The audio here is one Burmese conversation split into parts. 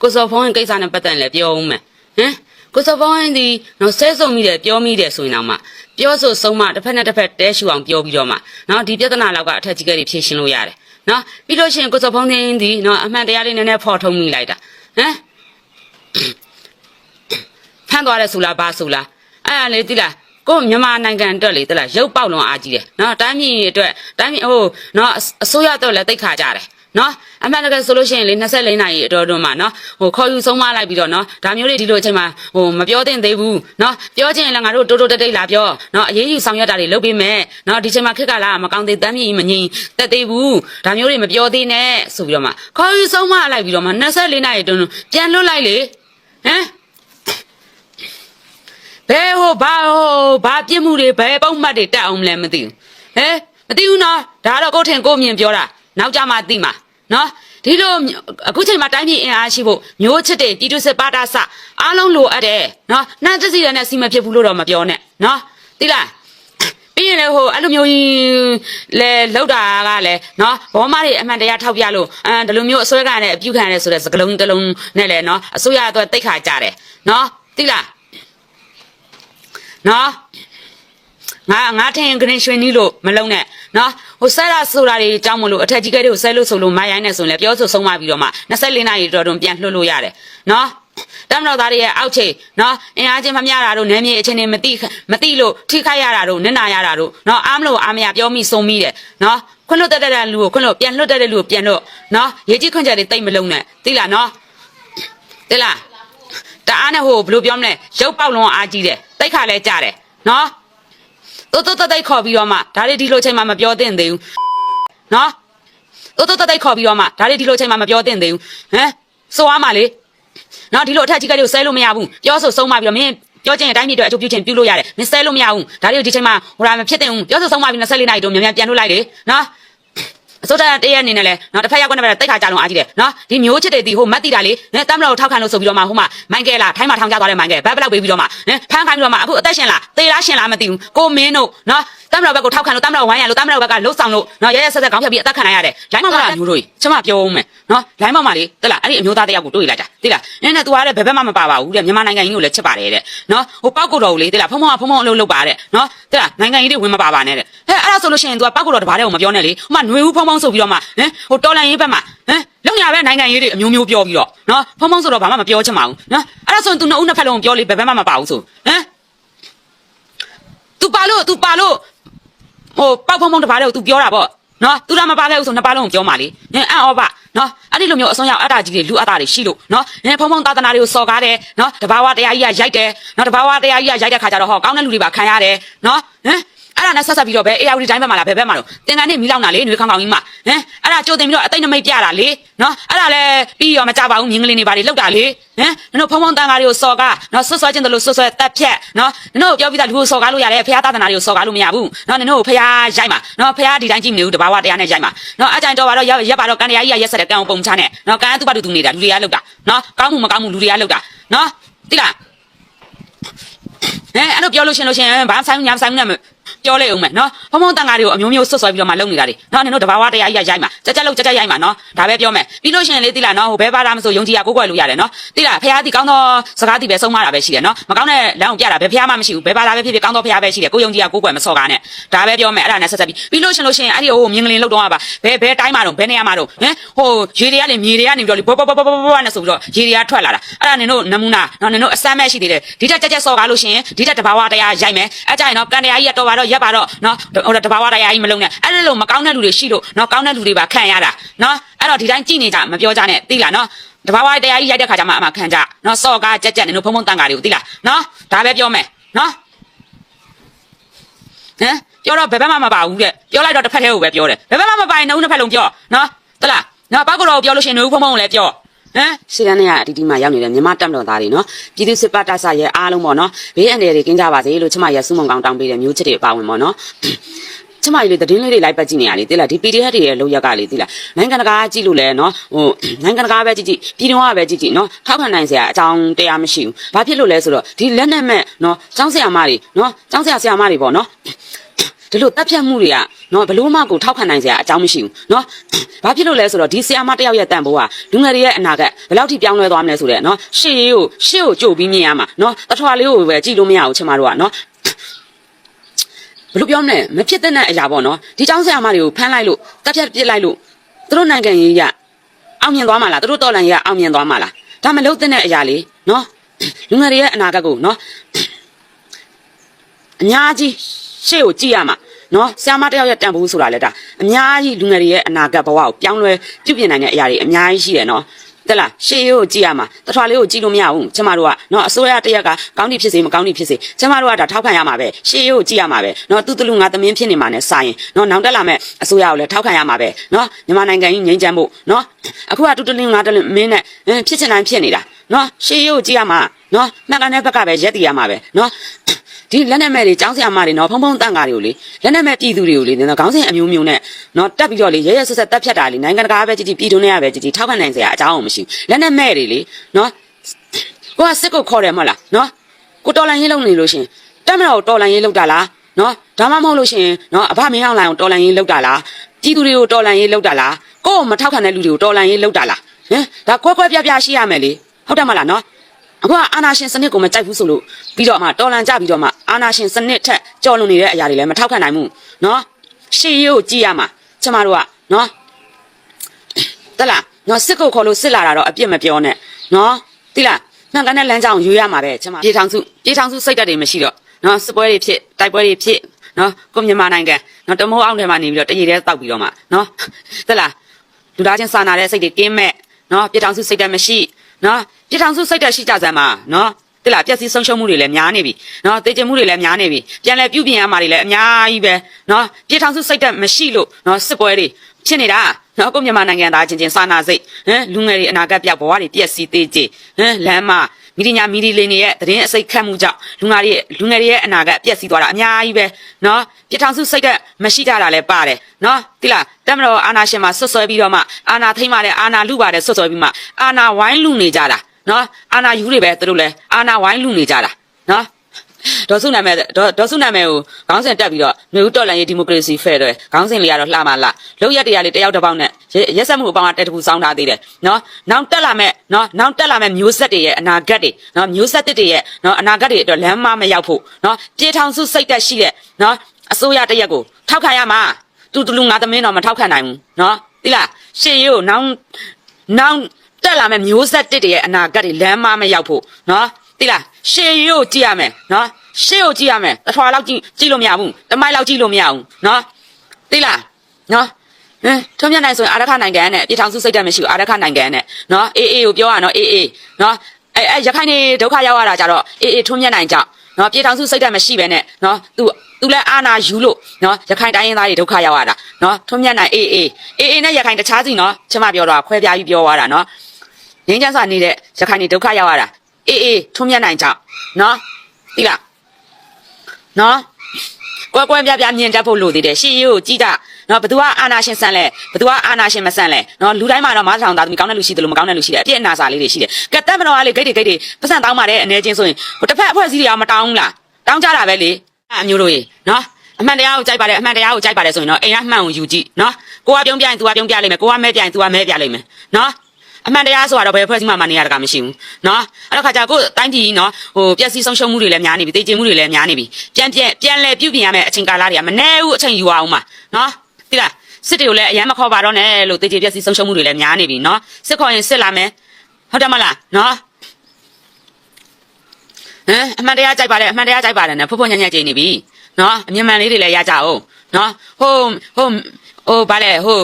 ကိုစော်ဖုံးရဲ့ကိစ္စနဲ့ပတ်သက်ရင်လည်းပြောဦးမယ်ဟမ်ကိုစော်ဖုံးရင်ဒီနော်ဆဲဆုံမိတယ်ပြောမိတယ်ဆိုရင်တော့မှပြောဆိုဆုံးမတစ်ဖက်နဲ့တစ်ဖက်တဲရှူအောင်ပြောပြီးတော့မှနော်ဒီပြဿနာလောက်ကအထက်ကြီးကလေးဖြေရှင်းလို့ရတယ်နော်ပြီးလို့ရှိရင်ကိုစော်ဖုံးင်းဒီနော်အမှန်တရားလေးနည်းနည်းဖော်ထုတ်မိလိုက်တာဟမ်ဖမ်းသွားတယ်ဆိုလားဘာဆိုလားအဲ့ဒါလေတိလားကိုမြန်မာနိုင်ငံအတွက်လေတိလားရုပ်ပေါက်လွန်အားကြီးတယ်နော်တိုင်းပြည်အတွက်တိုင်းပြည်ဟိုနော်အစိုးရအတွက်လည်းတိတ်ခါကြတယ် နော်အမှန်တကယ်ဆိုလို့ရှိရင်လေ24နာရီအတော်အတွင်းမှာနော်ဟိုခေါ်ယူဆုံးမလိုက်ပြီးတော့နော်ဒါမျိုးတွေဒီလိုအချိန်မှာဟိုမပြောသင့်သေးဘူးနော်ပြောချင်ရင်လည်းငါတို့တိုးတိုးတိတ်တိတ်လာပြောနော်အရေးယူဆောင်ရွက်တာတွေလုပ်ပေးမယ်နော်ဒီချိန်မှာခက်ကလာမကောင်းသေးတမ်းမြည်မငြိမ်တက်သေးဘူးဒါမျိုးတွေမပြောသေးနဲ့ဆိုပြီးတော့မှခေါ်ယူဆုံးမလိုက်ပြီးတော့မှ24နာရီအတွင်းပြန်လွတ်လိုက်လေဟမ်ဘယ်ဟိုဘာဟိုဘာပြစ်မှုတွေဘယ်ပုံမှတ်တွေတက်အောင်မလဲမသိဘူးဟဲမသိဘူးနော်ဒါတော့ကိုထင်ကိုမြင်ပြောတာနောက်ကြမှသိမှာ နော်ဒီလိုအခုချိန်မှာတိုင်းပြည်အင်အားရှိဖို့မျိုးချစ်တဲ့ပြည်သူစစ်ပါတာစအားလုံးလိုအပ်တယ်နော်နှမ်းတစီရနဲ့စီမဖြစ်ဘူးလို့တော့မပြောနဲ့နော်သိလားပြီးရင်လည်းဟိုအဲ့လိုမျိုးကြီးလဲလောက်တာကလည်းနော်ဘောမတွေအမှန်တရားထောက်ပြလို့အဲဒီလိုမျိုးအစွဲကနဲ့အပြုခံရတယ်ဆိုတဲ့စကလုံးတစ်လုံးနဲ့လည်းနော်အစိုးရအတွက်တိတ်ခါကြတယ်နော်သိလားနော် ငါငါထင်ဂရင်ရွှေနီးလို့မလုံးနဲ့နော်ဟိုဆဲရဆိုတာတွေအကြောင်းမလို့အထက်ကြီးကလေးကိုဆဲလို့ဆိုလို့မရိုင်းနဲ့ဆိုရင်လည်းပြောဆိုဆုံးမပြီးတော့မှ24နာရီတော်တုံပြန်လွှတ်လို့ရတယ်နော်တမတော်သားတွေရဲ့အောက်ခြေနော်အင်အားချင်းမမျှတာတို့နယ်မြေအချင်းတွေမတိမတိလို့ထိခိုက်ရတာတို့နစ်နာရတာတို့နော်အားမလို့အားမရပြောမိဆုံးမိတယ်နော်ခွန်းလွတ်တက်တဲ့လူကိုခွန်းလွတ်ပြန်လွတ်တက်တဲ့လူကိုပြန်လွတ်နော်ရေးကြီးခွန်းချက်တွေတိတ်မလုံးနဲ့သိလားနော်သိလားတအားနဲ့ဟိုဘယ်လိုပြောမလဲရုပ်ပေါက်လုံးအားကြီးတယ်တိတ်ခါလဲကြတယ်နော် တိုးတိုးတက်တက်ခေါ်ပြီးတော့မှဒါတွေဒီလိုချိန်မှမပြောသင့်သေးဘူးနော်တိုးတိုးတက်တက်ခေါ်ပြီးတော့မှဒါတွေဒီလိုချိန်မှမပြောသင့်သေးဘူးဟမ်ဆိုအားမလေနော်ဒီလိုအထက်ကြီးကလေးကိုဆဲလို့မရဘူးပြောဆိုဆုံးမပြီးတော့မင်းပြောချင်တဲ့အတိုင်းပြည်အတွက်အကျိုးပြုချင်ပြုလို့ရတယ်မင်းဆဲလို့မရဘူးဒါတွေကိုဒီချိန်မှာဟိုရာမဖြစ်သင့်ဘူးပြောဆိုဆုံးမပြီး24နာရီတော့မြန်မြန်ပြန်လို့လိုက်လေနော် အစိုးရတရက်အနေနဲ့လဲနော်တစ်ဖက်ရောက်ကနေပဲတိတ်ခါကြလုံးအားကြီးတယ်နော်ဒီမျိုးချစ်တဲ့ဒီဟိုမတ်တီတာလေနဲတမ်းမလို့ထောက်ခံလို့ဆိုပြီးတော့မှဟိုမှာမိုင်းကဲလာထိုင်းမှာထောင်ကြသွားတဲ့မိုင်းကဲဘက်ဘလောက်ပေးပြီးတော့မှနဲဖမ်းခိုင်းပြီးတော့မှအခုအသက်ရှင်လားသေလားရှင်လားမသိဘူးကိုမင်းတို့နော် တမ်းမလို့ဘက်ကိုထောက်ခံလို့တမ်းမလို့ဝိုင်းရလို့တမ်းမလို့ဘက်ကလှုပ်ဆောင်လို့နော်ရဲရဲဆက်ဆက်ခေါင်းဖြတ်ပြီးအသက်ခံလိုက်ရတယ်လိုင်းမောင်မလားမျိုးတို့ချမပြောဦးမယ်နော်လိုင်းမောင်မလေးတက်လားအဲ့ဒီအမျိုးသားတယောက်ကိုတွေ့လိုက်တာတိလားနင်းနဲ့ तू ကလည်းဘယ်ဘက်မှမပါပါဘူးတဲ့မြန်မာနိုင်ငံကြီးကိုလည်းချစ်ပါတယ်တဲ့နော်ဟိုပောက်ကိုတော်ကိုလေတိလားဖုံဖုံကဖုံဖုံအလုပ်လုပ်ပါတဲ့နော်တိလားနိုင်ငံကြီးတွေဝင်မပါပါနဲ့တဲ့ဟဲ့အဲ့ဒါဆိုလို့ရှိရင် तू ကပောက်ကိုတော်တပါးတဲ့ကိုမပြောနဲ့လေဟိုမှຫນွေဦးဖုံဖုံဆိုပြီးတော့မှဟမ်ဟိုတော်လန်ရေးဘက်မှာဟမ်လုံရပဲနိုင်ငံရေးတွေအမျိုးမျိုးပြောပြီးတော့နော်ဖုံဖုံဆိုတော့ဘာမှမပြောချင်ပါဘူးနော်အဲ့ဒါဆိုရင် तू နှစ်ဦးနှစ်ဖက်လုံးပြောလေဘယ်ဘက်မှမပါဘူးဆိုဟမ် तू ပါလို့ तू ပါလို့ ဟိုပောက်ဖုံဖုံတပါးတဲ့ကို तू ပြောတာပေါ့နော်သူကမပါခဲ့ဘူးဆိုနှစ်ပါးလုံးကိုပြောမှလေနင်အံ့ဩပါနော်အဲ့ဒီလိုမျိုးအစွမ်းရောက်အတ္တကြီးတွေလူအတ္တတွေရှိလို့နော်နင်ဖုံဖုံသာသနာတွေကိုစော်ကားတယ်နော်တဘာဝတရားကြီးကရိုက်တယ်နော်တဘာဝတရားကြီးကရိုက်တဲ့ခါကျတော့ဟောကောင်းတဲ့လူတွေပါခံရတယ်နော်ဟမ်အဲ့ ဒါနဲ့ဆက်ဆက်ပြီးတော့ဘယ်အေယာဝတီတိုင်းဘက်မှာလားဘယ်ဘက်မှာတော့တင်ကန်နေမီလောက်နာလေຫນွေခေါင်းခေါင်းကြီးမှာဟမ်အဲ့ဒါကြိုတင်ပြီးတော့အသိနမိတ်ပြတာလေနော်အဲ့ဒါလည်းပြီးရောမကြပါဘူးမြင်းကလေးနေပါလေလောက်တာလေဟမ်နင်တို့ဖုံဖုံတန်ကားတွေကိုစော်ကားနော်ဆွဆွချင်းတယ်လို့ဆွဆွတက်ဖြက်နော်နင်တို့ပြောပြီးသားလူကိုစော်ကားလို့ရတယ်ဖះသာသနာတွေကိုစော်ကားလို့မရဘူးနော်နင်တို့ဖះရိုက်မှာနော်ဖះဒီတိုင်းကြည့်မနေဘူးတဘာဝတရားနဲ့ရိုက်မှာနော်အကြိုင်တော်ပါတော့ရက်ပါတော့ကန်တရားကြီးကရက်ဆက်တဲ့ကံပုံချနဲ့နော်ကန်သူ့ဘာသူသူနေတာလူတွေကလောက်တာနော်ကောင်းမှုမကောင်းမှုလူတွေကလောက်တာနော်တိလားဟဲ့အဲ့လိုပြောလို့ရှင်လို့ရှင်ဘာဆိုင်ညာဆိုင်နဲ့ ပြောလိုက်အောင်မယ်နော်ဖုံဖုံတန်ကားတွေကိုအမျိုးမျိုးဆွတ်ဆွဲပြီးတော့မှလုပ်နေတာတွေနော်နင်တို့တဘာဝတရားကြီးကရိုက်မှာကြက်ကြက်လို့ကြက်ကြက်ရိုက်မှာနော်ဒါပဲပြောမယ်ပြီးလို့ရှင်လေတိလားနော်ဟိုဘဲပါတာမဆိုယုံကြည်ရကိုကိုွယ်လို့ရတယ်နော်တိလားဖះတိကောင်းသောစကားတိပဲဆုံးမတာပဲရှိတယ်နော်မကောင်းတဲ့လမ်းကိုပြတာဘယ်ဖះမှမရှိဘူးဘဲပါတာပဲဖြစ်ဖြစ်ကောင်းသောဖះပဲရှိတယ်ကိုယုံကြည်ရကိုကိုွယ်မစော်ကားနဲ့ဒါပဲပြောမယ်အဲ့ဒါနဲ့ဆက်ဆက်ပြီးပြီးလို့ရှင်လို့ရှင်အဲ့ဒီဟိုမြင်ကလေးလောက်တော့ပါဘဲဘဲတိုင်းမှာတော့ဘဲနေရာမှာတော့ဟမ်ဟိုရေတွေကလေမြေတွေကနေပြီးတော့လေဘောဘောဘောဘောဘောနဲ့ဆိုပြီးတော့ရေတွေကထွက်လာတာအဲ့ဒါနင်တို့နမူနာနော်နင်တို့အစမ်းမဲ့ရှိသေးတယ်ဒီတက်ကြက်ကြက်စော်ကားလို့ရှင်ဒီတက်တဘာဝတရားရိုက်မယ်အဲ့ကြရင်နော်ကန်တရားကြီးကတော့ပါတော့ရက်ပါတော့နော်ဟိုတဘာဝတရားကြီးမလုံးနဲ့အဲ့ဒါလို့မကောင်းတဲ့လူတွေရှိလို့နော်ကောင်းတဲ့လူတွေပါခံရတာနော်အဲ့တော့ဒီတိုင်းကြည့်နေကြမပြောကြနဲ့သိလားနော်တဘာဝတရားကြီးရိုက်တဲ့ခါကျမှအမှခံကြနော်စော်ကားကြက်ကြက်နင်တို့ဖုံဖုံတန်ကားတွေကိုသိလားနော်ဒါပဲပြောမယ်နော်ဟမ်ပြောတော့ဘယ်ဘက်မှမပါဘူးတဲ့ပြောလိုက်တော့တစ်ဖက်တည်းကိုပဲပြောတယ်ဘယ်ဘက်မှမပါရင်နှုတ်နှစ်ဖက်လုံးပြောနော်သလားနော်ပောက်ကတော့ပြောလို့ရှိရင်နှုတ်ဖုံဖုံကိုလည်းပြော ဟမ်ရှင်းရနေရအတီတီမှာရောက်နေတဲ့မြန်မာတပ်မတော်သားတွေနော်ပြည်သူစစ်ပတ်တပ်ဆရဲ့အားလုံးပေါ့နော်ဘေးအန္တရာယ်တွေကင်းကြပါစေလို့ချမရဆုမုံကောင်းတောင်းပေးတဲ့မျိုးချစ်တွေအပါဝင်ပေါ့နော်ကျမကြီးလေသတင်းလေးတွေလိုက်ပတ်ကြည့်နေရလေတိလားဒီ PDF တွေရဲ့လောက်ရက်ကလေတိလားနိုင်ငံတကာကြည့်လို့လဲနော်ဟိုနိုင်ငံတကာပဲကြည့်ကြည့်ပြည်တော်ကပဲကြည့်ကြည့်နော်ထောက်ခံနိုင်စရာအကြောင်းတရားမရှိဘူးဘာဖြစ်လို့လဲဆိုတော့ဒီလက်နဲ့မဲ့နော်ចောင်းဆရာမတွေနော်ចောင်းဆရာဆရာမတွေပေါ့နော် ဒီလိုတပ်ဖြတ်မှုတွေကနော်ဘလို့မှကိုထောက်ခံနိုင်စရာအကြောင်းမရှိဘူးနော်ဘာဖြစ်လို့လဲဆိုတော့ဒီဆရာမတယောက်ရဲ့တန်ဖိုးကလူငယ်တွေရဲ့အနာကဘယ်လောက်ထိပြောင်းလဲသွားမလဲဆိုတဲ့နော်ရှေ့ရေးကိုရှေ့ကိုကြိုပြီးမြင်ရမှာနော်တထွာလေးကိုပဲကြည့်လို့မရဘူးချင်မတို့ကနော်ဘလို့ပြောမလဲမဖြစ်တဲ့အရာပေါ့နော်ဒီចောင်းဆရာမတွေကိုဖမ်းလိုက်လို့တပ်ဖြတ်ပစ်လိုက်လို့သူတို့နိုင်ငံရေးရအောင်မြင်သွားမှာလားသူတို့တော်လှန်ရေးကအောင်မြင်သွားမှာလားဒါမလို့တဲ့အရာလေးနော်လူငယ်တွေရဲ့အနာဂတ်ကိုနော်အများကြီး ရှေ့ကိုကြည့်ရမှာနော်ဆ iam မတယောက်ရဲ့တန်ဖိုးဆိုတာလဲဒါအများကြီးလူငယ်တွေရဲ့အနာဂတ်ဘဝကိုပြောင်းလဲပြုပြင်နိုင်တဲ့အရာတွေအများကြီးရှိတယ်နော်တက်လားရှေ့ရိုးကိုကြည့်ရမှာတထွာလေးကိုကြည့်လို့မရဘူးကျမတို့ကနော်အစိုးရတစ်ရက်ကကောင်းတိဖြစ်စေမကောင်းတိဖြစ်စေကျမတို့ကဒါထောက်ခံရမှာပဲရှေ့ရိုးကိုကြည့်ရမှာပဲနော်သူတလူငါသမင်းဖြစ်နေမှာနဲ့စာရင်နော်နောင်တက်လာမဲ့အစိုးရကိုလည်းထောက်ခံရမှာပဲနော်မြန်မာနိုင်ငံကြီးငြိမ်းချမ်းဖို့နော်အခုကတူတလင်းငါတလင်းမင်းနဲ့အင်းဖြစ်ချင်တိုင်းဖြစ်နေတာနော်ရှေ့ရိုးကိုကြည့်ရမှာနော်မှန်ကန်တဲ့ဘက်ကပဲရက်တည်ရမှာပဲနော် ဒီလက်နက်မဲ့တွေចောင်းဆရာမတွေနော်ဖုံဖုံတန့်ကားတွေကိုလေလက်နက်မဲ့ပြည်သူတွေကိုလေနော်ခေါင်းစဉ်အမျိုးမျိုးနဲ့နော်တက်ပြီးတော့လေရဲရဲဆက်ဆက်တက်ဖြတ်တာလေနိုင်ငံတကာပဲကြည်ကြည်ပြည်တွင်းနဲ့ပဲကြည်ကြည်ထောက်ခံနိုင်စရာအကြောင်းမရှိဘူးလက်နက်မဲ့တွေလေနော်ကိုကစစ်ကိုခေါ်တယ်မဟုတ်လားနော်ကိုတော်လန်ရေးလုပ်နေလို့ရှင်တက်မတော်တော်လန်ရေးလုပ်တာလားနော်ဒါမှမဟုတ်လို့ရှင်နော်အဖမင်းအောင်လိုင်ကိုတော်လန်ရေးလုပ်တာလားပြည်သူတွေကိုတော်လန်ရေးလုပ်တာလားကို့ကိုမထောက်ခံတဲ့လူတွေကိုတော်လန်ရေးလုပ်တာလားဟင်ဒါကွဲကွဲပြားပြားရှိရမယ်လေဟုတ်တယ်မလားနော် အခုကအာနာရှင်စနစ်ကိုမကြိုက်ဘူးဆိုလို့ပြီးတော့မှတော်လန်ကြပြီးတော့မှအာနာရှင်စနစ်ထက်ကြော်လွန်နေတဲ့အရာတွေလည်းမထောက်ခံနိုင်ဘူးနော်ရှေ့ရိုးကိုကြည့်ရမှာကျမတို့ကနော်တလားနော်စစ်ကိုခေါ်လို့စစ်လာတာတော့အပြစ်မပြောနဲ့နော်တိလားနှံကန်းတဲ့လမ်းကြောင်းရွေးရမှာပဲကျမပြေထောင်စုပြေထောင်စုစိတ်ဓာတ်တွေမရှိတော့နော်စပွဲတွေဖြစ်တိုက်ပွဲတွေဖြစ်နော်ကိုမြန်မာနိုင်ငံနော်တမိုးအောင်ထဲမှာနေပြီးတော့တရေတဲတောက်ပြီးတော့မှနော်တလားလူသားချင်းစာနာတဲ့စိတ်တွေကင်းမဲ့နော်ပြေထောင်စုစိတ်ဓာတ်မရှိ နော်ပြည်ထောင်စုစိတ်ဓာတ်ရှိကြစမ်းပါနော်တိလာပျက်စီးဆုံးရှုံးမှုတွေလည်းများနေပြီနော်တေကျင်မှုတွေလည်းများနေပြီပြန်လဲပြုပြင်ရမှာတွေလည်းအများကြီးပဲနော်ပြည်ထောင်စုစိတ်ဓာတ်မရှိလို့နော်စစ်ပွဲတွေဖြစ်နေတာနော်ကိုမြန်မာနိုင်ငံသားချင်းချင်းစာနာစိတ်ဟမ်လူငယ်တွေအနာဂတ်ပြောက်ဘဝတွေပျက်စီးသေးကြဟမ်လမ်းမ မိဒီညာမီဒီလင်တွေရဲ့သတင်းအစိတ်ခတ်မှုကြောင့်လူငါတွေလူငယ်တွေရဲ့အနာကပြက်စီးသွားတာအများကြီးပဲနော်ပြထောင်စုစိတ်ကမရှိကြတာလည်းပါတယ်နော်တိလားတက်မတော်အာနာရှင်မှာဆွဆွဲပြီးတော့မှအာနာထိမ့်မှလည်းအာနာလူပါတယ်ဆွဆွဲပြီးမှအာနာဝိုင်းလူနေကြတာနော်အာနာယူတွေပဲသူတို့လည်းအာနာဝိုင်းလူနေကြတာနော် ဒေါ်စုနာမည်ဒေါ်ဒေါ်စုနာမည်ကိုခေါင်းစဉ်တက်ပြီးတော့မျိုးတော်လန်ရေးဒီမိုကရေစီဖဲတယ်ခေါင်းစဉ်လေးကတော့လှမလားလောက်ရက်တရားလေးတယောက်တစ်ပေါက်နဲ့ရက်ဆက်မှုအပေါင်းကတက်တခုစောင်းထားသေးတယ်နော်နောက်တက်လာမဲ့နော်နောက်တက်လာမဲ့မျိုးဆက်တွေရဲ့အနာဂတ်တွေနော်မျိုးဆက်တွေရဲ့နော်အနာဂတ်တွေအတွက်လမ်းမမရောက်ဖို့နော်ပြေထောင်စုစိတ်သက်ရှိတဲ့နော်အစိုးရတရက်ကိုထောက်ခံရမှာတူတူလူငါသမင်းတော့မထောက်ခံနိုင်ဘူးနော်သိလားရှေ့ရိုးနောင်နောင်တက်လာမဲ့မျိုးဆက်တစ်တွေရဲ့အနာဂတ်တွေလမ်းမမရောက်ဖို့နော် သိလားရှေ့ရိုးကြည့်ရမယ်နော်ရှေ့ကိုကြည့်ရမယ်တစ်ထွာလောက်ကြည့်ကြည့်လို့မရဘူးတမိုက်လောက်ကြည့်လို့မရဘူးနော်သိလားနော်ဟမ်ထုံးမြတ်နိုင်ဆိုရင်အာရခနိုင်ငံနဲ့ပြည်ထောင်စုစိတ်ဓာတ်မရှိဘူးအာရခနိုင်ငံနဲ့နော်အေးအေးကိုပြောရနော်အေးအေးနော်အဲအဲရခိုင်နေဒုက္ခရောက်ရတာကြတော့အေးအေးထုံးမြတ်နိုင်ကြောင့်နော်ပြည်ထောင်စုစိတ်ဓာတ်မရှိပဲနဲ့နော်သူသူလည်းအာနာယူလို့နော်ရခိုင်တိုင်းရင်းသားတွေဒုက္ခရောက်ရတာနော်ထုံးမြတ်နိုင်အေးအေးအေးအေးနဲ့ရခိုင်တခြားစီနော်ချမပြောတော့ခွဲပြားပြီးပြောသွားတာနော်ငင်းချမ်းစာနေတဲ့ရခိုင်နေဒုက္ခရောက်ရတာ အေးအေးထုံးမြတ်နိုင်ကြောင်းနော်သိလားနော်ကွဲကွဲပြားပြားမြင်တတ်ဖို့လိုသေးတယ်ရှေ့ရိုးကိုကြည့်ကြနော်ဘသူကအာနာရှင်ဆန်လဲဘသူကအာနာရှင်မဆန်လဲနော်လူတိုင်းမှာတော့မားထောင်သားသမီးကောင်းတဲ့လူရှိတယ်လို့မကောင်းတဲ့လူရှိတယ်အပြစ်အနာစာလေးတွေရှိတယ်ကဲတက်မတော်ကလေဂိတ်တွေဂိတ်တွေပတ်စံတောင်းပါတယ်အနေချင်းဆိုရင်ဟိုတစ်ဖက်အဖွဲ့အစည်းတွေကမတောင်းဘူးလားတောင်းကြတာပဲလေအဲ့အမျိုးတို့ရေနော်အမှန်တရားကိုကြိုက်ပါတယ်အမှန်တရားကိုကြိုက်ပါတယ်ဆိုရင်တော့အိမ်ကမှန်ကိုယူကြည့်နော်ကိုကပြုံးပြရင် तू ကပြုံးပြလိမ့်မယ်ကိုကမဲပြရင် तू ကမဲပြလိမ့်မယ်နော် အမှန်တရားဆိုတော့ဘယ်ဖွဲ့စည်းမှမနေရတကမရှိဘူးနော်အဲ့တော့ခါကြကိုတိုင်းပြည်နော်ဟိုပျက်စီးဆုံးရှုံးမှုတွေလည်းများနေပြီတေကျင်မှုတွေလည်းများနေပြီပြန်ပြန်ပြန်လဲပြုပြင်ရမယ့်အချိန်ကာလတွေကမနှဲဘူးအချိန်ယူအောင်ပါနော်သိလားစစ်တွေကိုလည်းအရန်မခေါ်ပါတော့နဲ့လို့တေကျင်ပျက်စီးဆုံးရှုံးမှုတွေလည်းများနေပြီနော်စစ်ခေါ်ရင်စစ်လာမယ်ဟုတ်တယ်မလားနော်ဟမ်အမှန်တရားကြိုက်ပါလေအမှန်တရားကြိုက်ပါလေနဲ့ဖွဖွညံ့ညံ့ကြိနေပြီနော်အမြင်မှန်လေးတွေလည်းရကြအောင်နော်ဟိုဟိုဟိုဗါလေဟို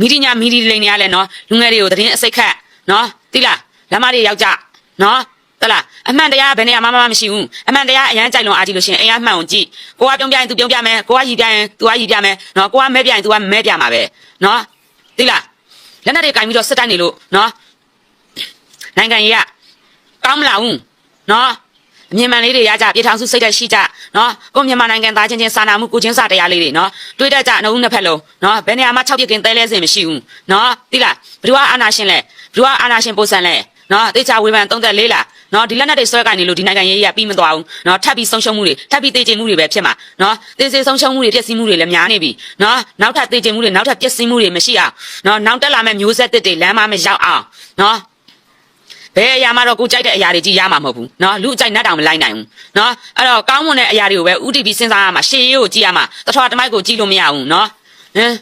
မိဒီညာမိဒီလိန်တွေကလည်းနော်လူငယ်တွေကိုသတင်းအစိတ်ခတ်နော်တိလားလမ်းမတွေရောက်ကြနော်တလားအမှန်တရားဘယ်နေရာမှမရှိဘူးအမှန်တရားအရန်ကြိုက်လွန်အားကြီးလို့ရှိရင်အရန်မှန်အောင်ကြည့်ကိုကပြုံးပြရင် तू ပြုံးပြမယ်ကိုကရည်ပြရင် तू ကရည်ပြမယ်နော်ကိုကမဲပြရင် तू ကမဲပြမှာပဲနော်တိလားလက်နဲ့တွေကင်ပြီးတော့စစ်တိုက်နေလို့နော်နိုင်ငံကြီးကကောင်းမလာဘူးနော် မြင်မှန်လေးတွေရကြပြေထောင်စုစိတ်သက်ရှိကြနော်ကိုမြန်မာနိုင်ငံသားချင်းချင်းစာနာမှုကိုချင်းစာတရားလေးတွေနော်တွေးတတ်ကြနှုတ်နှစ်ဖက်လုံးနော်ဘယ်နေရာမှာ6ပြစ်ကင်းတဲလဲစင်မရှိဘူးနော်တိလားဘယ်သူကအာနာရှင်လဲဘယ်သူကအာနာရှင်ပို့ဆန်လဲနော်တေချာဝေဖန်34လားနော်ဒီလက်နက်တွေဆွဲကိုင်နေလို့ဒီနိုင်ငံရေးကြီးကပြီးမသွားဘူးနော်ထပ်ပြီးဆုံးရှုံးမှုတွေထပ်ပြီးတေကျင်မှုတွေပဲဖြစ်မှာနော်တေစေဆုံးရှုံးမှုတွေပျက်စီးမှုတွေလည်းများနေပြီနော်နောက်ထပ်တေကျင်မှုတွေနောက်ထပ်ပျက်စီးမှုတွေမရှိအောင်နော်နောက်တက်လာမဲ့မျိုးဆက်တစ်တွေလမ်းမမရောက်အောင်နော် ဘယ်အရာမှတော့ကိုကြိုက်တဲ့အရာတွေကြီးရမှာမဟုတ်ဘူးနော်လူအကြိုက်နတ်တောင်မလိုက်နိုင်ဘူးနော်အဲ့တော့ကောင်းမွန်တဲ့အရာတွေကိုပဲဥတီပြီးစဉ်းစားရမှာရှေးရိုးကိုကြည့်ရမှာတထွားတမိုက်ကိုကြည့်လို့မရဘူးနော်ဟင်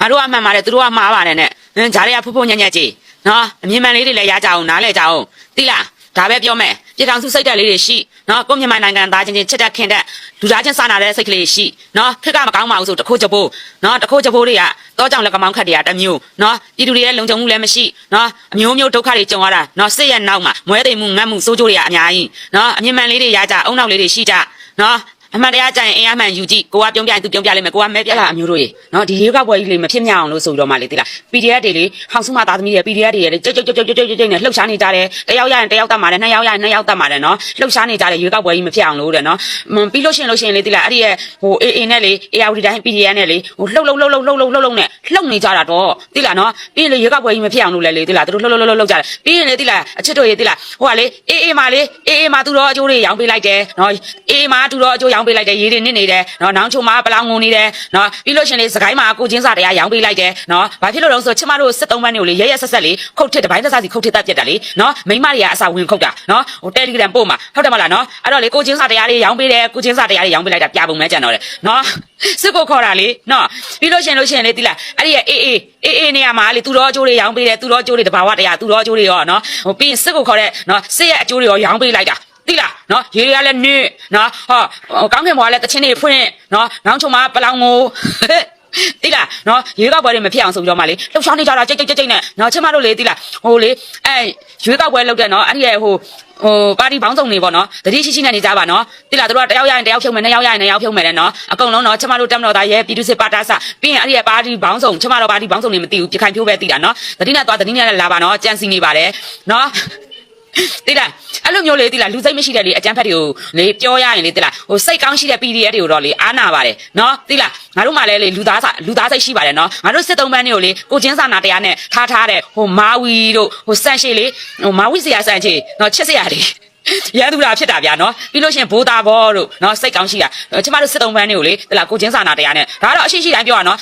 ငါတို့အမှန်ပါတယ်သူတို့ကမှားပါတယ်နဲ့ဟင်ဂျားတွေကဖုတ်ဖုတ်ညံ့ညံ့ကြီးနော်အမြင်မှန်လေးတွေလည်းရကြအောင်နားလဲကြအောင်သိလား ဒါပဲပြောမယ်ပြည်ထောင်စုစိတ်ဓာတ်လေးတွေရှိနော်ကိုမြန်မာနိုင်ငံသားချင်းချင်းချစ်တတ်ခင်တတ်လူသားချင်းစာနာတဲ့စိတ်ကလေးရှိနော်ခက်ကမကောင်းပါဘူးဆိုတခိုးကြပိုးနော်တခိုးကြပိုးတွေကတော့ကြောင်လက်ကမောင်းခတ်တွေကတမျိုးနော်ပြည်သူတွေရဲ့လုံခြုံမှုလည်းမရှိနော်အမျိုးမျိုးဒုက္ခတွေကြုံရတာနော်စစ်ရဲ့နောက်မှာမွဲသိမ်မှုငတ်မှုစိုးကြိုးတွေကအများကြီးနော်အမြင်မှန်လေးတွေရကြအုံနောက်လေးတွေရှိကြနော် အမှန်တရားကြရင်အင်အားမှန်ယူကြည့်ကိုကပြုံးပြရင်သူပြုံးပြလိမ့်မယ်ကိုကမဲပြလာအမျိုးတို့ရေနော်ဒီရေကပွဲကြီးလေးမဖြစ်မြောက်အောင်လို့ဆိုပြီးတော့မှလေတိလား PDF တွေလေဟောင်စုမသားသမီးတွေ PDF တွေလေကြွကြွကြွကြွကြွကြွကြွနဲ့လှုပ်ရှားနေကြတယ်တယောက်ရရင်တယောက်တတ်မှာတယ်နှစ်ယောက်ရရင်နှစ်ယောက်တတ်မှာတယ်နော်လှုပ်ရှားနေကြတယ်ရေကပွဲကြီးမဖြစ်အောင်လို့တဲ့နော်ပြီးလို့ရှိရင်လို့ရှိရင်လေတိလားအဲ့ဒီရဲ့ဟို AA နဲ့လေ AR တိုင်း PDF နဲ့လေဟိုလှုပ်လှုပ်လှုပ်လှုပ်လှုပ်လှုပ်လှုပ်လှုပ်နဲ့လှုပ်နေကြတာတော့တိလားနော်ပြီးရင်လေရေကပွဲကြီးမဖြစ်အောင်လို့လေလေတိလားသူတို့လှုပ်လှုပ်လှုပ်လှုပ်ကြတယ်ပြီးရင်လေတိလားအချစ်တို့ရေတိလားဟိုကလေ AA မှာလေ AA မှာသူတော့အကျိုးတွေရောင်းပေးလိုက်တယ်နော် AA မှာသူတော့အကျိုးရောင်းပေးလိုက်တယ်ရေတွေနစ်နေတယ်နော်နောင်ချုံမှာပလောင်ငုံနေတယ်နော်ပြီးလို့ရှင်လေစကိုင်းမှာကိုချင်းစာတရားရောင်းပေးလိုက်တယ်နော်ဘာဖြစ်လို့လဲဆိုချစ်မတို့စစ်သုံးပန်းတွေကိုလေရဲရဲဆက်ဆက်လေခုတ်ထစ်တစ်ပိုင်းတစ်စစီခုတ်ထစ်တတ်ပြတ်တာလေနော်မိမတွေကအစာဝင်ခုတ်တာနော်ဟိုတယ်လီဂရမ်ပို့မှာဟုတ်တယ်မလားနော်အဲ့တော့လေကိုချင်းစာတရားလေးရောင်းပေးတယ်ကိုချင်းစာတရားလေးရောင်းပေးလိုက်တာပြပုံမဲကြံတော့တယ်နော်စစ်ကိုခေါ်တာလေနော်ပြီးလို့ရှင်လို့ရှင်လေတိလားအဲ့ဒီရဲ့အေးအေးအေးအေးနေရာမှာလေသူတော်အကျိုးတွေရောင်းပေးတယ်သူတော်အကျိုးတွေတဘာဝတရားသူတော်အကျိုးတွေရောနော်ဟိုပြီးရင်စစ်ကိုခေါ်တဲ့နော်စစ်ရဲ့အကျိုးတွေရောရောင်းပေးလိုက်တာ တိလားနော်ရေတွေကလည်းနစ်နော်ဟောကောင်းကင်ဘွားလည်းတချင်းတွေဖွင့်နော်နောင်ချုံမှာပလောင်ကိုတိလားနော်ရေကောက်ပွဲတွေမဖြစ်အောင်ဆိုပြီးတော့မှလေလှုပ်ရှားနေကြတာကြိတ်ကြိတ်ကြိတ်ကြိတ်နဲ့နော်ချစ်မတို့လေတိလားဟိုလေအဲရွေးကောက်ပွဲလုပ်တဲ့နော်အဲ့ဒီရဲ့ဟိုဟိုပါတီပေါင်းစုံနေပေါ့နော်တတိရှိရှိနဲ့နေကြပါနော်တိလားတို့ကတယောက်ရရင်တယောက်ဖြုံမယ်နှစ်ယောက်ရရင်နှစ်ယောက်ဖြုံမယ်လေနော်အကုန်လုံးနော်ချစ်မတို့တက်မတော်သားရဲ့ပြည်သူစစ်ပါတာစပြီးရင်အဲ့ဒီရဲ့ပါတီပေါင်းစုံချစ်မတော်ပါတီပေါင်းစုံနေမသိဘူးပြခိုင်ဖြိုးပဲတိလားနော်တတိနဲ့သွားတတိနဲ့လာပါနော်ကြံစီနေပါတယ်နော် တိလားအဲ့လိုမျိုးလေတိလားလူစိတ်မရှိတဲ့လေအကျန်းဖက်တွေကိုလေပြောရရင်လေတိလားဟိုစိတ်ကောင်းရှိတဲ့ PDF တွေကိုတော့လေအားနာပါတယ်နော်တိလားငါတို့မှလည်းလေလူသားစာလူသားစိတ်ရှိပါတယ်နော်ငါတို့စစ်သုံးပန်းတွေကိုလေကိုချင်းစာနာတရားနဲ့ထားထားတဲ့ဟိုမာဝီတို့ဟိုစန့်ရှိလေဟိုမာဝီစရာစန့်ချေနော်ချစ်စရာတွေရန်သူတာဖြစ်တာဗျာနော်ပြီးလို့ရှရင်ဘိုးသားဘောတို့နော်စိတ်ကောင်းရှိတာကျမတို့စစ်သုံးပန်းတွေကိုလေတိလားကိုချင်းစာနာတရားနဲ့ဒါကတော့အရှိရှိတိုင်းပြောရနော်